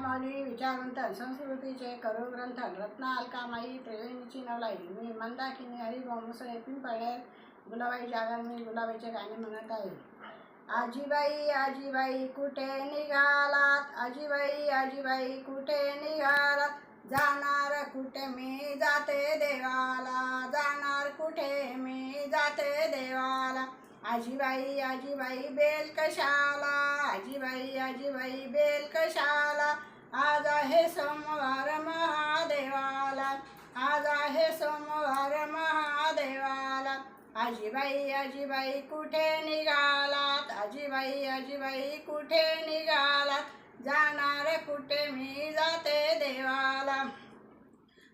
माऊली विचारवंत संस्कृतीचे करू ग्रंथ रत्न अलकामाई त्रिवेणीची नवलाई मी मंदाकिनी हरिभोमुसळे पिंपळे गुलाबाई जागर मी गुलाबाईचे गाणे म्हणत आहे. आजीबाई आजीबाई कुठे निघालात? आजीबाई आजीबाई कुठे निघालात? जाणार कुठे मी जाते देवाला? जाणार कुठे मी जाते देवाला? आजीबाई आजीबाई बेल कशाला? आजीबाई आजीबाई बेल कशाला? आज आहे सोमवार महादेवाला. आज आहे सोमवार महादेवाला. आजीबाई आजीबाई कुठे निघालात? आजीबाई आजीबाई कुठे निघालात? जाणार कुठे मी? जाते देवाला.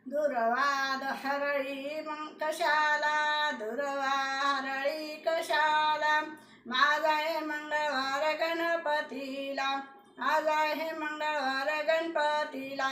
दुर्वाद हरळी मग कशाला? गणपतीला. आज आहे मंगळवार गणपतीला.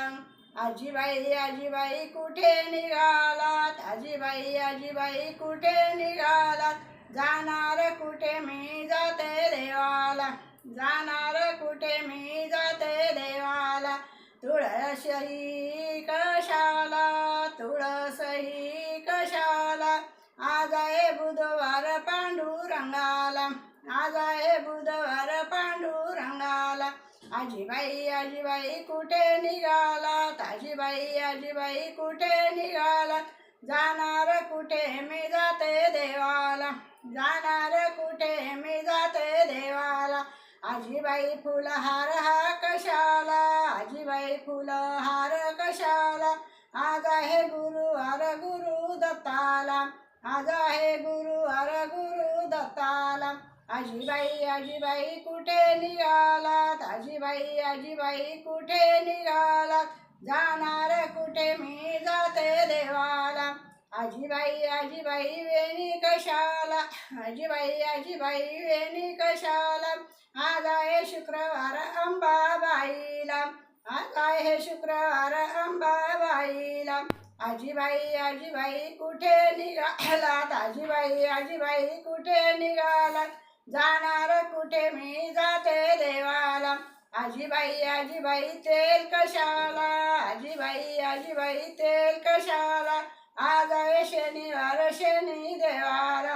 आजीबाई आजीबाई कुठे निघालात? आजीबाई आजीबाई कुठे निघालात? जाणार कुठे मी जाते देवाला? जाणार कुठे मी जाते देवाला? तुळसही कशाला? तुळसही कशाला? आज आहे बुधवार पांडुरंगाला. आज आहे बुधवार आजीबाई आजीबाई कुठे निघालात? आजीबाई आजीबाई कुठे निघालात? जाणार कुठे मी जाते देवाला? जाणार कुठे मी जाते देवाला? आजीबाई फुलहार हा कशाला? आजीबाई फुलहार कशाला? आज आहे गुरुवार गुरु दत्ताला. आज आहे गुरुवार गुरु दत्ताला. आजीबाई आजीबाई कुठे निघालात? आजीबाई आजीबाई कुठे निघालात? जाणार कुठे? मी जाते देवाला. आजीबाई आजीबाई वेणी कशाला? आजीबाई आजीबाई वेणी कशाला? आज आहे शुक्रवार अंबाबाईला. आज आहे शुक्रवार अंबाबाईला. आजीबाई आजीबाई कुठे निघालात? आजीबाई आजीबाई कुठे निघालात? जाणार कुठे? मी जाते देवाला. आजीबाई आजीबाई तेल कशाला? आजीबाई आजीबाई तेल कशाला? आज आहे शनिवार शनी देवाला.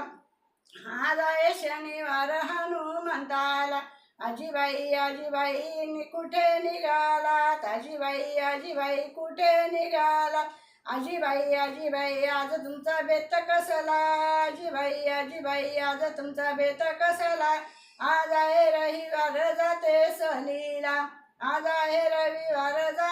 आज आहे शनिवार हनुमंताला. आजीबाई आजीबाई कुठे निघाला आजीबाई आजीबाई कुठे निघाला आजीबाई आजीबाई आज तुमचा बेत कसला? आजीबाई आजीबाई आज तुमचा बेत कसला? आज आहे रविवार जाते सहलीला आज आहे रविवार जाते